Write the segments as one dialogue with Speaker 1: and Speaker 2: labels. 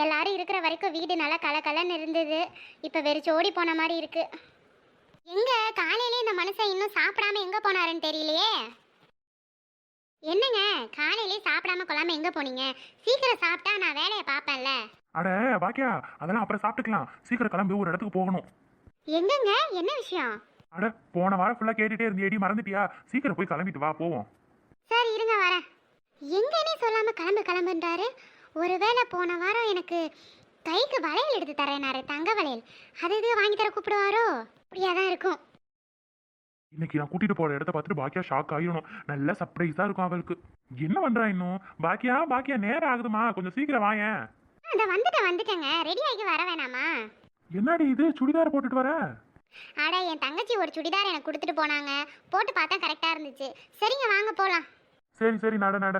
Speaker 1: எல்லாரும் இருக்கிற வரைக்கும் வீடு நல்லா கலகலன்னு இருந்தது. இப்போ வெறிச்சோடி போன மாதிரி இருக்கு. எங்க? காலையிலே இந்த மனுஷன் இன்னும் சாப்பிடாம எங்க போனாருன்னு தெரியலையே. என்னங்க? காலையிலே சாப்பிடாம கொள்ளாம எங்க போனீங்க? சீக்கிரம் சாப்பிட்டா நான் வேலையை பார்ப்பேன்ல.
Speaker 2: அட பாக்கியா அதெல்லாம் அப்புறம் சாப்பிட்டுக்கலாம். சீக்கிரம் கிளம்பி ஒரு இடத்துக்கு போகணும்.
Speaker 1: எங்கங்க? என்ன விஷயம்?
Speaker 2: அட போன வாரம் ஃபுல்லாக கேட்டுட்டே இருந்தியேடி மறந்துட்டியா? சீக்கிரம் போய் கிளம்பிட்டு வா போவோம்.
Speaker 1: சரி இருங்க வரேன். எங்கன்னே சொல்லாம கிளம்பு கிளம்புன்றாரு. ஒருவேளை போன வாரம் எனக்கு கைக்கு வளையல் எடுத்து தரேனாரு தங்க வளையல். அது இது வாங்கி தர கூப்பிடுவாரோ? அப்படியா தான் இருக்கும்.
Speaker 2: இன்னைக்கு நான் கூட்டிட்டு போற இடத்த பார்த்துட்டு பாக்கியா ஷாக் ஆயிடணும். நல்ல சர்ப்ரைஸா இருக்கும் அவளுக்கு. என்ன பண்றா இன்னும்? பாக்கியா பாக்கியா நேரம் ஆகுதுமா. கொஞ்சம் சீக்கிரம் வாயேன்.
Speaker 1: அந்த வந்துட்டேன் வந்துட்டேங்க. ரெடி ஆகி வர வேணாமா?
Speaker 2: என்னடி இது? சுடிதார் போட்டுட்டு வர?
Speaker 1: அட என் தங்கச்சி ஒரு சுடிதார் எனக்கு கொடுத்துட்டு போனாங்க. போட்டு பார்த்தா கரெக்டாக இருந்துச்சு. சரிங்க வாங்க போகலாம்
Speaker 2: சரி சரி நட நட.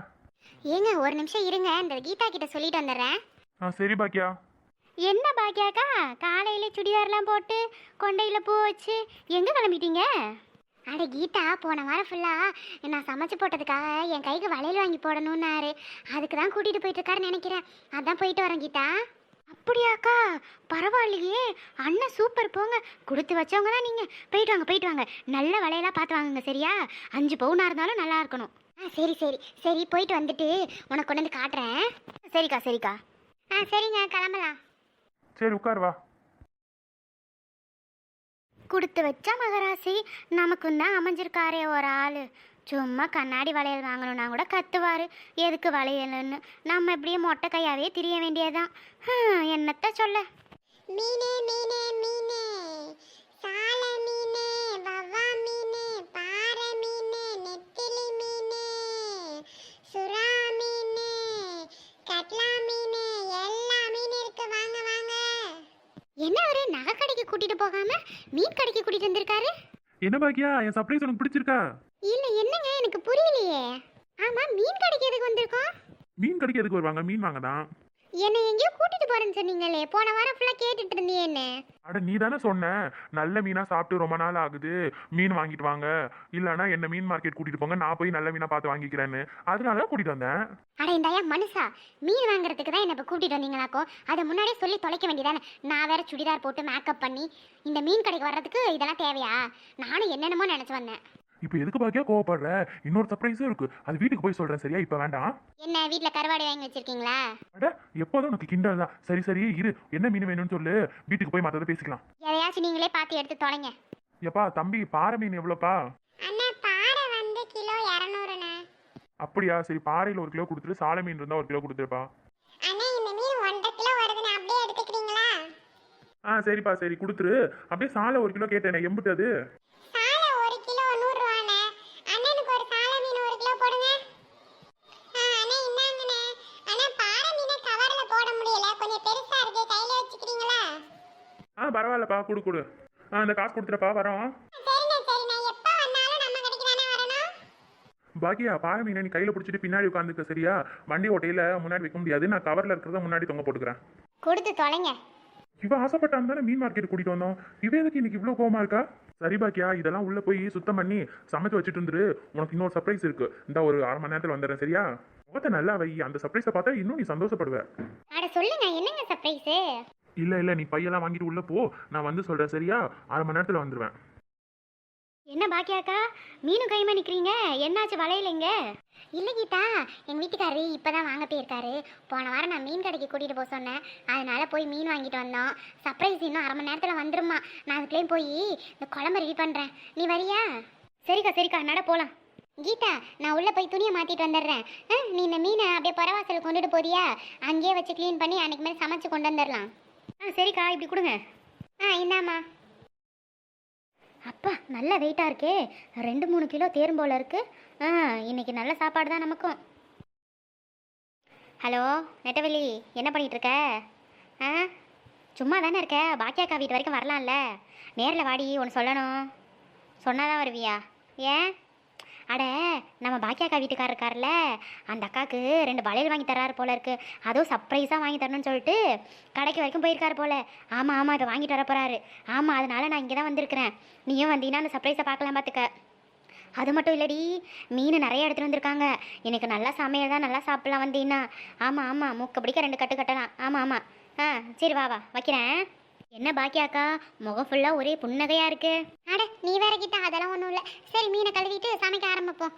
Speaker 1: ஏங்க ஒரு நிமிஷம் இருங்க. இந்த கீதா கிட்ட சொல்லிட்டு வந்துடுறேன்.
Speaker 2: ஆ சரி பாக்கியா.
Speaker 1: என்ன பாக்கியாக்கா? காலையில சுடிதார்லாம் போட்டு கொண்டையில் பூ வச்சு எங்கே கிளம்பிட்டீங்க? அட கீதா போன வாரம் ஃபுல்லாக நான் சமைச்சு போட்டதுக்காக என் கைக்கு வளையல் வாங்கி போடணும்னாரு. அதுக்கு தான் கூட்டிகிட்டு போயிட்டு இருக்காருன்னு நினைக்கிறேன். அதான் போயிட்டு வரேன் கீதா. அப்படியாக்கா? பரவாயில்லையே. அண்ணன் சூப்பர் போங்க. கொடுத்து வச்சவங்க தான் நீங்கள் போயிட்டு வாங்க போயிட்டு வாங்க. நல்ல வளையலாக பார்த்து வாங்குங்க சரியா? அஞ்சு பவுனாக இருந்தாலும் நல்லா இருக்கணும். ஆ சரி சரி. சரி போயிட்டு வந்துட்டு உனக்கு கொண்டு வந்து காட்டுறேன். சரிக்கா சரிக்கா. ஆ சரிங்க கிளம்பலாம்.
Speaker 2: சரி உட்கார் வா.
Speaker 1: கொடுத்து வச்ச மகராசி நமக்கும் தான் அமைஞ்சிருக்காரே ஒரு ஆள். சும்மா கண்ணாடி வளையல் வாங்கணும்னா கூட கத்துவார். எதுக்கு வளையல்னு? நம்ம இப்படியே மொட்டை கையாவே திரிய வேண்டியதுதான். என்னத்த சொல்ல? மீனே மீனே மீனே. போகாம மீன் கடைக்கு கூட்டிட்டு வந்திருக்காரு?
Speaker 2: என்ன பாக்கியா? என் சர்ப்ரைஸ் உனக்கு பிடிச்சிருக்கா?
Speaker 1: இல்ல என்னங்க? எனக்கு புரியலையே. ஆமா மீன் கடைக்கு எதுக்கு வந்திருக்கோம்?
Speaker 2: மீன் கடைக்கு எதுக்கு வருவாங்க? மீன் வாங்க தான்
Speaker 1: என்ன எங்கேயோ போறேன்னு சொன்னீங்களே போன வாரம் ஃபுல்லா கேட்டுட்டு இருந்தியே என்ன?
Speaker 2: அட நீ தானே சொன்ன. நல்ல மீனா சாப்பிட்டு ரொம்ப நாள் ஆகுது. மீன் வாங்கிட்டு வாங்க. இல்லைன்னா என்ன மீன் மார்க்கெட் கூட்டிட்டு போங்க. நான் போய் நல்ல மீனா பார்த்து வாங்கிக்கிறேன்னு. அதனால தான் கூட்டிட்டு வந்தேன்.
Speaker 1: அட இந்தாயா மனுஷா மீன் வாங்குறதுக்கு தான் என்ன இப்ப கூட்டிட்டு வந்தீங்களாக்கோ? அதை முன்னாடியே சொல்லி தொலைக்க வேண்டியதானே. நான் வேற சுடிதார் போட்டு மேக்கப் பண்ணி இந்த மீன் கடைக்கு வர்றதுக்கு இதெல்லாம் தேவையா? நானும் என்னென்னமோ நினைச்சு வந்தேன்.
Speaker 2: இப்போ எதுக்கு பாக்கியா கோவப்படுற? இன்னொரு சர்ப்ரைஸும் இருக்கு. அது வீட்டுக்கு போய் சொல்றேன் சரியா? இப்போ வேண்டாம்.
Speaker 1: என்ன வீட்ல கருவாடு வாங்கி வச்சிருக்கீங்களா?
Speaker 2: அட எப்போதும் உனக்கு கிண்டல் தான். சரி சரி இரு. என்ன மீன் வேணும்னு சொல்லு. வீட்டுக்கு போய் மற்றதை பேசிக்கலாம்.
Speaker 1: எதையாச்சும் நீங்களே பார்த்து எடுத்து தொலைங்க.
Speaker 2: எப்பா தம்பி பாறை மீன் எவ்வளோப்பா?
Speaker 1: அண்ணா பாறை வந்து கிலோ இரநூறுண்ணே.
Speaker 2: அப்படியா? சரி பாறையில் ஒரு கிலோ கொடுத்துட்டு சாலை மீன் இருந்தால் ஒரு கிலோ கொடுத்துருப்பா
Speaker 1: அண்ணா இந்த மீன் ஒன்றரை கிலோ வருதுண்ணே அப்படியே எடுத்துக்கிறீங்களா?
Speaker 2: ஆ சரிப்பா சரி கொடுத்துரு அப்படியே சாலை ஒரு கிலோ கேட்டேனே எம்பிட்டு அது
Speaker 1: சாலை ஒரு கிலோ நூறுரூவாண்ணே அண்ணனுக்கு ஒரு சாலை மீன் ஒரு கிலோ போடுங்க ஆ அண்ணா இந்தாங்கண்ணே அண்ணா பாறை மீனை கவரில் போட முடியல கொஞ்சம் பெருசா இருக்கு கையில வச்சுக்கிறீங்களா
Speaker 2: ஆ பரவாயில்லப்பா கொடு கொடு. ஆ இந்த காசு கொடுத்துறப்பா வரோம். பாக்கியா பாறை மீனை நீ கையில் பிடிச்சிட்டு பின்னாடி உட்காந்துக்க சரியா? வண்டி ஓட்டையில் முன்னாடி வைக்க முடியாது. நான் கவரில் இருக்கிறத முன்னாடி தொங்க போட்டுக்கிறேன்.
Speaker 1: கொடுத்து தொலைங்க.
Speaker 2: இவ ஆசைப்பட்டான் தானே மீன் மார்க்கெட் கூட்டிட்டு வந்தோம். இவ எதுக்கு இன்னைக்கு இவ்வளோ கோவமா இருக்கா? சரி பாக்கியா இதெல்லாம் உள்ள போய் சுத்தம் பண்ணி சமைச்சு வச்சுட்டு இருந்துரு. உனக்கு இன்னொரு சர்ப்ரைஸ் இருக்கு. இந்த ஒரு அரை மணி நேரத்தில் வந்துடுறேன் சரியா? முகத்தை நல்லா வை. அந்த சர்ப்ரைஸை பார்த்தா இன்னும் நீ சந்தோஷப்படுவ.
Speaker 1: அட சொல்லுங்க என்னங்க சர்ப்ரைஸு
Speaker 2: இல்லை இல்லை நீ பையெல்லாம் வாங்கிட்டு உள்ள போ. நான் வந்து சொல்கிறேன் சரியா? அரை மணி நேரத்தில் வந்துடுவேன்
Speaker 1: என்ன பாக்கியாக்கா? மீனும் கைமா நிற்கிறீங்க என்னாச்சு வளையலைங்க இல்லை கீதா எங்கள் வீட்டுக்காரரு இப்போ தான் வாங்க போயிருக்காரு. போன வாரம் நான் மீன் கடைக்கு கூட்டிகிட்டு போக சொன்னேன். அதனால போய் மீன் வாங்கிட்டு வந்தோம். சர்ப்ரைஸ் இன்னும் அரை மணி நேரத்தில் வந்துருமா. நான் அதுக்குள்ளேயும் போய் இந்த குழம்பு ரெடி பண்ணுறேன் நீ வரியா? சரிக்கா சரிக்கா நட போகலாம் கீதா நான் உள்ளே போய் துணியை மாற்றிட்டு வந்துடுறேன். நீ இந்த மீனை அப்படியே பரவாசல் கொண்டுட்டு போறியா? அங்கேயே வச்சு க்ளீன் பண்ணி அன்றைக்கு மேலே சமைச்சு கொண்டு வந்துடலாம். ஆ சரிக்கா இப்படி கொடுங்க. ஆ இந்தாம்மா. அப்பா நல்ல வெயிட்டாக இருக்கே. ரெண்டு மூணு கிலோ தேரும் போல இருக்குது ஆ இன்னைக்கு நல்ல சாப்பாடு தான் நமக்கும். ஹலோ நெட்டவெளி என்ன பண்ணிட்டு இருக்க? ஆ சும்மா தானே இருக்க பாக்கியாக்கா வீட்டு வரைக்கும் வரலாம்ல. நேரில் வாடி ஒன்று சொல்லணும். சொன்னாதான் வருவியா? ஏன்? அட நம்ம பாக்கியாக்கா வீட்டுக்கார் இருக்கார்ல அந்த அக்காவுக்கு ரெண்டு வளையல் வாங்கி தர்றாரு போல இருக்கு. அதுவும் சர்ப்ரைஸாக வாங்கி தரணும்னு சொல்லிட்டு கடைக்கு வரைக்கும் போயிருக்காரு போல. ஆமாம் ஆமாம் இப்போ வாங்கிட்டு வர போகிறாரு ஆமாம் அதனால நான் இங்கே தான் வந்திருக்கிறேன். நீயும் வந்தீங்கன்னா அந்த சர்ப்ரைஸை பார்க்கலாம் பார்த்துக்க அது மட்டும் இல்லடி மீன் நிறைய எடுத்துகிட்டு வந்திருக்காங்க. எனக்கு நல்லா சமையல் தான் நல்லா சாப்பிட்லாம் வந்தீங்கன்னா ஆமாம் ஆமாம் மூக்க பிடிக்க ரெண்டு கட்டு கட்டலாம். ஆமாம் ஆமாம் ஆ சரி வா வா வைக்கிறேன். என்ன பாக்கியாக்கா? முகம் ஃபுல்லாக ஒரே புன்னகையாக இருக்கு. அட நீ வேற கிட்ட அதெல்லாம் ஒன்றும் இல்லை. சரி மீனை கழுவிட்டு சமைக்க ஆரம்பிப்போம்.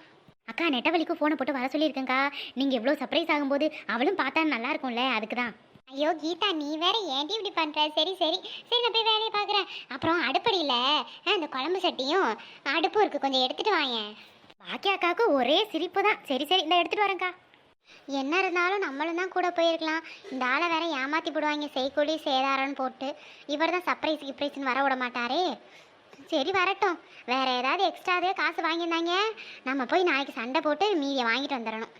Speaker 1: அக்கா நெட்டவழிக்கு ஃபோனை போட்டு வர சொல்லியிருக்கேங்க்கா நீங்கள் எவ்வளோ சர்ப்ரைஸ் ஆகும்போது அவளும் பார்த்தா நல்லா இருக்கும்ல அதுக்கு தான் ஐயோ கீதா நீ வேற ஏன்டி இப்படி பண்ற? சரி சரி. சரி நான் போய் வேலையை பார்க்குறேன். அப்புறம் அடுப்படியில் அந்த குழம்பு சட்டியும் அடுப்பும் இருக்கு. கொஞ்சம் எடுத்துட்டு வாங்க பாக்கி அக்காவுக்கு ஒரே சிரிப்பு தான் சரி சரி இந்த எடுத்துட்டு வரேன்க்கா. என்ன இருந்தாலும் நம்மளும் தான் கூட போயிருக்கலாம். இந்த ஆளை வேற ஏமாத்தி போடுவாங்க. செய்கூலி சேதாரம்னு போட்டு. இவர் தான் சர்ப்ரைஸ் கிப்ரைஸ்னு வர விட மாட்டாரே. சரி வரட்டும். வேற ஏதாவது எக்ஸ்ட்ராவே காசு வாங்கியிருந்தாங்க. நம்ம போய் நாளைக்கு சண்டை போட்டு மீதியை வாங்கிட்டு வந்துடணும்.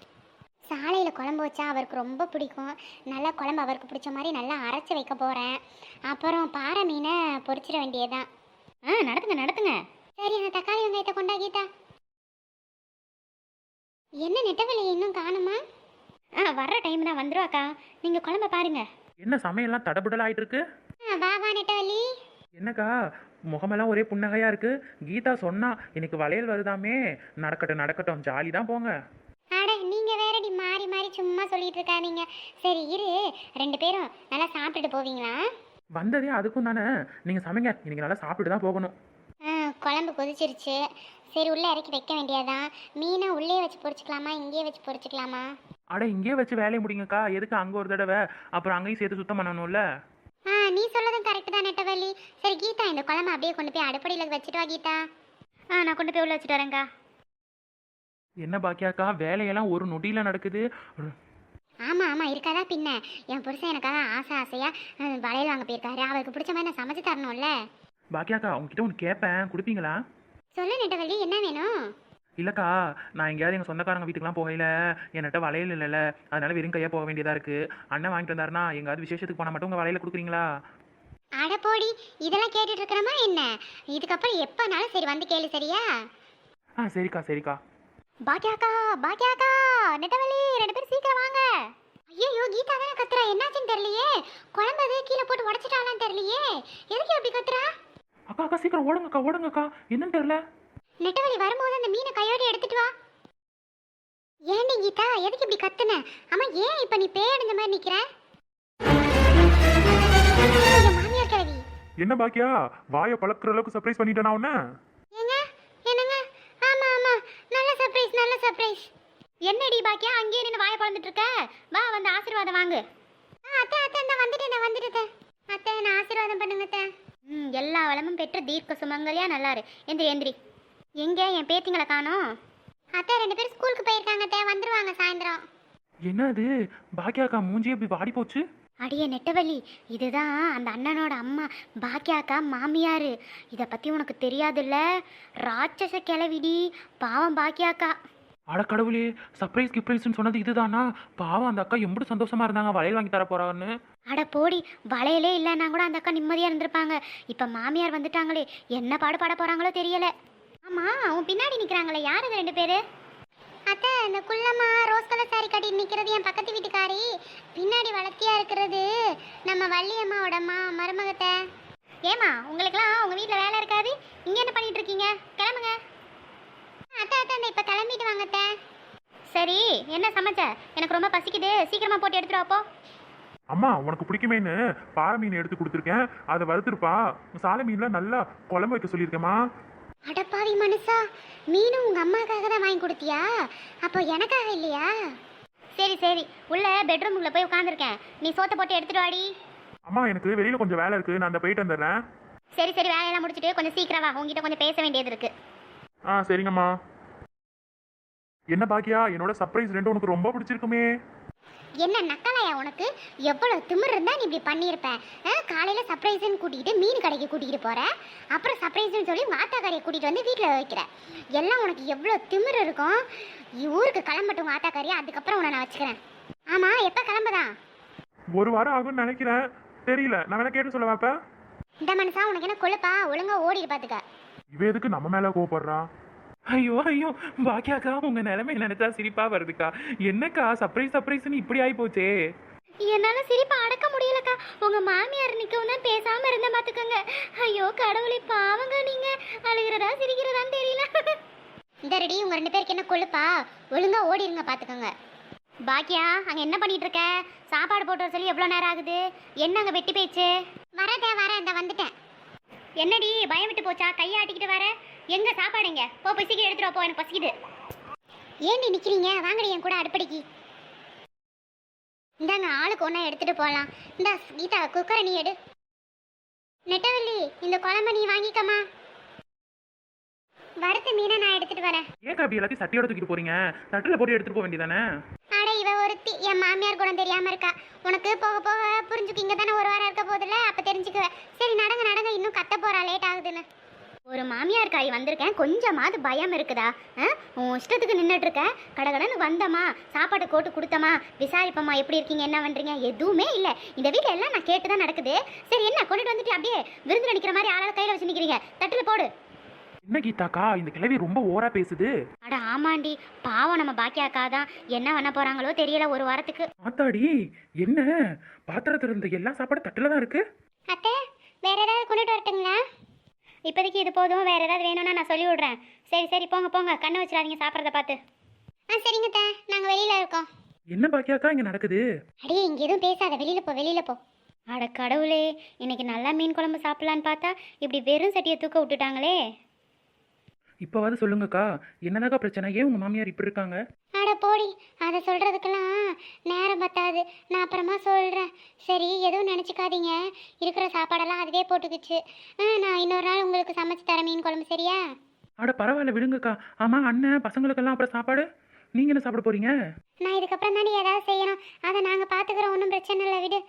Speaker 1: சாலையில் குழம்பு வச்சா அவருக்கு ரொம்ப பிடிக்கும். நல்லா குழம்பு அவருக்கு பிடிச்ச மாதிரி நல்லா அரைச்சி வைக்க போகிறேன் அப்புறம் பாறை மீனை பொறிச்சிட வேண்டியதுதான். ஆ நடத்துங்க நடத்துங்க. சரி அந்த தக்காளி வெங்காயத்தை கொண்டா கீதா. என்ன நெட்டவெளி இன்னும் காணுமா? ஆ வர்ற டைம் தான் வந்துடும் அக்கா நீங்கள் குழம்ப பாருங்க.
Speaker 2: என்ன சமையல்லாம் தடபுடல் ஆயிட்டு இருக்கு
Speaker 1: வா வா
Speaker 2: என்னக்கா முகமெல்லாம் ஒரே புன்னகையா இருக்கு. கீதா சொன்னா இன்னைக்கு வளையல் வருதாமே. நடக்கட்டும் நடக்கட்டும் ஜாலி தான் போங்க.
Speaker 1: அட நீங்க வேறடி மாறி மாறி சும்மா சொல்லிட்டு இருக்காதீங்க சரி இரு. ரெண்டு பேரும் நல்லா சாப்பிட்டுட்டு போவீங்களா?
Speaker 2: வந்ததே அதுக்கும் தானே. நீங்க சமைங்க. இன்னைக்கு நல்லா சாப்பிட்டு தான் போகணும்.
Speaker 1: ஆ குழம்பு கொதிச்சிருச்சு. சரி உள்ளே இறக்கி வைக்க வேண்டியதான் மீனை உள்ளே வச்சு பொரிச்சுக்கலாமா இங்கேயே வச்சு பொரிச்சுக்கலாமா?
Speaker 2: அட இங்கேயே வச்சு வேலையை முடிங்கக்கா. எதுக்கு அங்கே ஒரு தடவை? அப்புறம் அங்கேயும் சேர்த்து சுத்தம் பண்ணணும்ல?
Speaker 1: ஆ நீ சொல்லதும் கரெக்டு தான் நெட்டவள்ளி சரி கீதா இந்த குழம்பு அப்படியே கொண்டு போய் அடுப்படியில் வச்சுட்டு வா கீதா. ஆ நான் கொண்டு போய் உள்ள வச்சுட்டு வரேங்க்கா
Speaker 2: என்ன பாக்கியாக்கா? வேலையெல்லாம் ஒரு நொடியில் நடக்குது.
Speaker 1: ஆமாம் ஆமாம் இருக்காதா பின்ன? என் புருஷன் எனக்காக ஆசை ஆசையாக வளையல் வாங்க போயிருக்காரு. அவருக்கு பிடிச்ச மாதிரி நான் சமைச்சு தரணும்ல.
Speaker 2: பாக்கியாக்கா உங்ககிட்ட ஒன்று கேட்பேன் கொடுப்பீங்களா?
Speaker 1: சொல்லு நெட்டவள்ளி என்ன வேணும்?
Speaker 2: இல்லைக்கா நான் எங்கேயாவது எங்கள் சொந்தக்காரங்க வீட்டுக்குலாம் போகையில் என்கிட்ட வளையல் இல்லைல்ல அதனால வெறும் கையாக போக வேண்டியதாக இருக்குது அண்ணன் வாங்கிட்டு வந்தாருன்னா எங்காவது விசேஷத்துக்கு போனால் மட்டும் உங்கள் வளையல கொடுக்குறீங்களா?
Speaker 1: அட போடி இதெல்லாம் கேட்டுட்டு இருக்கிறோமா என்ன? இதுக்கப்புறம் எப்போனாலும் சரி வந்து கேளு சரியா?
Speaker 2: ஆ சரிக்கா சரிக்கா.
Speaker 1: பாக்கியாக்கா பாக்கியாக்கா நெட்டவள்ளி ரெண்டு பேரும் சீக்கிரம் வாங்க. ஐயோ கீதா தானே கத்துறா? என்னாச்சுன்னு தெரியலையே. குழம்பு எதுவும் கீழே போட்டு உடச்சிட்டாலான்னு தெரியலையே. எதுக்கு அப்படி கத்துறா?
Speaker 2: அக்கா அக்கா சீக்கிரம் ஓடுங்கக்கா ஓடுங்கக்கா. என்னன்னு தெரியல?
Speaker 1: நெட்டவள்ளி வரும்போது அந்த மீனை கையோட எடுத்துட்டு வா. ஏண்டி கீதா எதுக்கு இப்படி கத்துன? அம்மா ஏன் இப்ப நீ பேயடைஞ்ச மாதிரி நிக்கிற? மாமியார் கிழவி.
Speaker 2: என்ன பாக்கியா? வாயை பழக்கிற அளவுக்கு சர்ப்ரைஸ் பண்ணிட்டேன் உன்ன?
Speaker 1: ஏங்க? என்னங்க? ஆமா ஆமா. நல்ல சர்ப்ரைஸ் நல்ல சர்ப்ரைஸ் என்னடி பாக்கியா? அங்கேயே நின்று வாயை பழந்துட்டு இருக்க? வா வந்து ஆசீர்வாதம் வாங்கு. அத்தை அத்தை நான் வந்துட்டேன் நான் வந்துட்டேன் அத்தை நான் ஆசீர்வாதம் பண்ணுங்க அத்தை. ம் எல்லா வளமும் பெற்ற தீர்க்க சுமங்கலியா நல்லாரு. எந்திரி எந்திரி. எங்க என் பேத்திங்களை காணோம்? அத்தை ரெண்டு பேரும் ஸ்கூலுக்கு போயிருக்காங்க அத்தை. வந்துருவாங்க சாயந்தரம்.
Speaker 2: அது பாக்கியாக்கா மூஞ்சி இப்படி வாடி போச்சு?
Speaker 1: அடியே நெட்டவள்ளி இதுதான் அந்த அண்ணனோட அம்மா பாக்கியாக்கா மாமியார். இதை பற்றி உனக்கு தெரியாதுல்ல? ராட்சச கிளவிடி பாவம் பாக்கியாக்கா.
Speaker 2: அட கடவுளே சர்ப்ரைஸ் கிப்ரைஸ்னு சொன்னது இதுதானா? பாவம் அந்த அக்கா எப்படி சந்தோஷமா இருந்தாங்க வளையல் வாங்கி தர போறாங்கன்னு.
Speaker 1: அட போடி வளையலே இல்லைன்னா கூட அந்த அக்கா நிம்மதியாக இருந்திருப்பாங்க. இப்போ மாமியார் வந்துட்டாங்களே என்ன பாடு பாட போகிறாங்களோ தெரியல. ஆமாம் அவன் பின்னாடி நிற்கிறாங்களே யார் இது ரெண்டு பேர்? அத்தை இந்த குள்ளம்மா ரோஸ் கலர் சாரி கட்டிட்டு நிற்கிறது என் பக்கத்து வீட்டுக்காரி. பின்னாடி வளர்த்தியா இருக்கிறது நம்ம வள்ளியம்மாவோட அம்மா மருமகத்தை. ஏமா உங்களுக்குலாம் உங்கள் வீட்டில் வேலை இருக்காது? இங்கே என்ன பண்ணிட்டு இருக்கீங்க? கிளம்புங்க. அத்தை அத்தை இந்த இப்போ கிளம்பிட்டு வாங்க அத்தை. சரி என்ன சமைச்ச? எனக்கு ரொம்ப பசிக்குது. சீக்கிரமா போட்டு எடுத்துட்டு
Speaker 2: அம்மா உனக்கு பிடிக்குமேன்னு பாறை மீன் எடுத்து கொடுத்துருக்கேன். அதை வறுத்துருப்பா. சாலை மீன்லாம் நல்லா குழம்பு வைக்க சொல்லியிருக்கேம்மா.
Speaker 1: அடப்பாவி மனுஷா மீனும் உங்க அம்மாக்காக தான் வாங்கி கொடுத்தியா? அப்போ எனக்காக இல்லையா? சரி சரி. உள்ள பெட்ரூமுக்குள்ள போய் உட்காந்துருக்கேன் நீ சோத்தை போட்டு எடுத்துட்டு வாடி.
Speaker 2: அம்மா எனக்கு வெளியில கொஞ்சம் வேலை இருக்கு. நான் அந்த போயிட்டு வந்துடுறேன்.
Speaker 1: சரி சரி. வேலையெல்லாம் முடிச்சிட்டு கொஞ்சம் சீக்கிரம் வா. உங்ககிட்ட கொஞ்சம் பேச வேண்டியது இருக்கு.
Speaker 2: ஆ சரிங்கம்மா. என்ன பாக்கியா? என்னோட சர்ப்ரைஸ் ரெண்டு உனக்கு ரொம்ப பிடிச்சிருக்குமே.
Speaker 1: என்ன நக்கலையா உனக்கு? எவ்வளவு திமிர் இருந்தா நீ இப்படி பண்ணியிருப்ப? காலையில சர்ப்ரைஸ்னு கூட்டிகிட்டு மீன் கடைக்கு கூட்டிகிட்டு போற. அப்புறம் சர்ப்ரைஸ்னு சொல்லி வாத்தாக்காரியை கூட்டிகிட்டு வந்து வீட்டில் வைக்கிற. எல்லாம் உனக்கு எவ்வளோ திமிர் இருக்கும்? ஊருக்கு கிளம்பட்டும் வாத்தாக்காரியா அதுக்கப்புறம் உன்னை நான் வச்சுக்கிறேன். ஆமா எப்போ கிளம்புதான்
Speaker 2: ஒரு வாரம் ஆகும்னு நினைக்கிறேன். தெரியல. நான் வேணா கேட்டு சொல்ல வாப்ப
Speaker 1: இந்த மனுஷா உனக்கு என்ன கொழுப்பா? ஒழுங்கா ஓடிடு பாத்துக்க.
Speaker 2: இவ எதுக்கு நம்ம மேல கோவப்படுறா? ஐயோ ஐயோ பாக்கியாக்கா உங்க நிலைமை நினைச்சா சிரிப்பா வருதுக்கா. என்னக்கா சர்ப்ரைஸ் சர்ப்ரைஸ்னு இப்படி ஆயி போச்சே
Speaker 1: என்னால சிரிப்பை அடக்க முடியலக்கா. உங்க மாமியார் நிக்கவும் தான் பேசாம இருந்த பாத்துக்கோங்க. ஐயோ கடவுளை பாவங்க நீங்க. அழுகிறதா சிரிக்கிறதான்னு தெரியல. இந்த ரெடி உங்க ரெண்டு பேருக்கு என்ன கொழுப்பா? ஒழுங்கா ஓடிடுங்க பாத்துக்கோங்க. பாக்கியா அங்க என்ன பண்ணிட்டு இருக்க சாப்பாடு போட்டு வர சொல்லி எவ்வளவு நேரம் ஆகுது? என்ன அங்க வெட்டி பேச்சு? வரதே வர இந்த வந்துட்டேன். என்னடி பயம் விட்டு போச்சா? கையை ஆட்டிக்கிட்டு வர? எங்க சாப்பாடுங்க? போ போய் சீக்கிரம் எடுத்துட்டு போ எனக்கு பசிக்குது. ஏண்டி நிக்கிறீங்க? வாங்கடி என் கூட அடுப்படிக்கு. இந்தாங்க ஆளுக்கு ஒன்றா எடுத்துட்டு போகலாம் இந்த கீதா குக்கரை நீ எடு. நெட்டவள்ளி இந்த குழம்ப நீ வாங்கிக்கம்மா. வறுத்த மீனை நான் எடுத்துட்டு வரேன்.
Speaker 3: ஏன் அப்படி எல்லாத்தையும் சட்டியோட தூக்கிட்டு போறீங்க? தட்டில் போட்டு எடுத்துட்டு போக வேண்டியதானே?
Speaker 1: அட இவ ஒருத்தி. என் மாமியார் குணம் தெரியாம இருக்கா. உனக்கு போக போக புரிஞ்சுக்கு இங்க தானே ஒரு வாரம் இருக்க போதில்ல அப்ப தெரிஞ்சுக்குவ. சரி நடங்க நடங்க. இன்னும் கத்த போறா லேட் ஆகுதுன்னு. ஒரு மாமியார் காய் வந்திருக்கேன். கொஞ்சமாவது பயம் இருக்குதா? உன் இஷ்டத்துக்கு நின்றுட்டு இருக்க கடகடன்னு வந்தமா சாப்பாடு போட்டு கொடுத்தமா விசாரிப்பம்மா எப்படி இருக்கீங்க? என்ன பண்றீங்க? எதுவுமே இல்லை. இந்த வீட்டில் எல்லாம் நான் கேட்டு தான் நடக்குது. சரி என்ன? கொண்டுட்டு வந்துட்டு அப்படியே விருந்து நிற்கிற மாதிரி ஆளால கையில் வச்சு நிற்கிறீங்க தட்டில் போடு.
Speaker 3: என்ன கீதாக்கா? இந்த கிழவி ரொம்ப ஓரா பேசுது.
Speaker 1: அட ஆமாண்டி. பாவம் நம்ம பாக்கியாக்கா தான் என்ன பண்ண போறாங்களோ தெரியல ஒரு வாரத்துக்கு.
Speaker 3: ஆத்தாடி என்ன? பாத்திரத்துல இருந்த எல்லா சாப்பாடும் தட்டில் தான் இருக்கு.
Speaker 1: அத்தை வேற ஏதாவது கொண்டுட்டு இப்போதைக்கு இது போதும் வேற ஏதாவது வேணும்னா நான் சொல்லி விடுறேன். சரி சரி போங்க போங்க. கண்ணு வச்சிடாதீங்க சாப்பிட்றத பார்த்து. ஆ சரிங்க அத்தை. நாங்கள் வெளியில் இருக்கோம்.
Speaker 3: என்ன பாக்கியாக்கா இங்க நடக்குது?
Speaker 1: அடி இங்கே எதுவும் பேசாத. வெளியில் போ வெளியில் போ. அட கடவுளே இன்னைக்கு நல்லா மீன் குழம்பு சாப்பிட்லான்னு பார்த்தா இப்படி வெறும் சட்டியை தூக்க விட்டுட்டாங்களே.
Speaker 3: இப்போவாது சொல்லுங்கக்கா. என்னதாக்கா பிரச்சனை? ஏன் உங்க மாமியார் இப்படி இருக்காங்க?
Speaker 1: போடி அதை சொல்கிறதுக்கெல்லாம் நேரம் பத்தாது. நான் அப்புறமா சொல்கிறேன் சரி எதுவும் நினச்சிக்காதீங்க. இருக்கிற சாப்பாடெல்லாம் அதுவே போட்டுக்குச்சு. நான் இன்னொரு நாள் உங்களுக்கு சமைச்சு தரேன் மீன் குழம்பு சரியா?
Speaker 3: அட பரவாயில்ல விடுங்கக்கா. ஆமா அண்ணன் பசங்களுக்கெல்லாம் அப்புறம் சாப்பாடு? நீங்க என்ன சாப்பிட போறீங்க?
Speaker 1: நான் இதுக்கப்புறம் தானே ஏதாவது செய்யணும். அதை நாங்கள் பார்த்துக்குறோம் ஒன்றும் பிரச்சனை இல்லை விடு.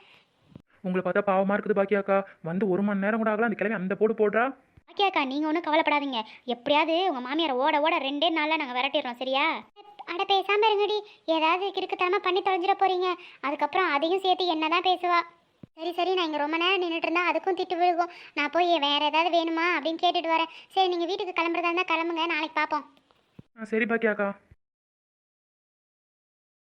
Speaker 3: உங்களை பார்த்தா பாவமா இருக்குது பாக்கியாக்கா. வந்து ஒரு மணி நேரம் கூட ஆகலாம் அந்த கிழவி அந்த போடு போடுறா.
Speaker 1: ஓகேக்கா நீங்கள் ஒன்றும் கவலைப்படாதீங்க. எப்படியாவது உங்கள் மாமியார் ஓட ஓட ரெண்டே நாளில் நாங்கள் விரட்டிடுறோம் சரியா? அட பேசாமல் இருங்கடி. ஏதாவது கிறுக்குத்தனமாக பண்ணி தொலைஞ்சிட போகிறீங்க அதுக்கப்புறம் அதையும் சேர்த்து என்ன தான் பேசுவா? சரி சரி நான் இங்கே ரொம்ப நேரம் நின்றுட்டு இருந்தா அதுக்கும் திட்டு விழுகும். நான் போய் வேற ஏதாவது வேணுமா அப்படின்னு கேட்டுட்டு வரேன். சரி நீங்கள் வீட்டுக்கு கிளம்புறதா இருந்தால் கிளம்புங்க. நாளைக்கு பார்ப்போம்
Speaker 3: சரி பாக்கியாக்கா.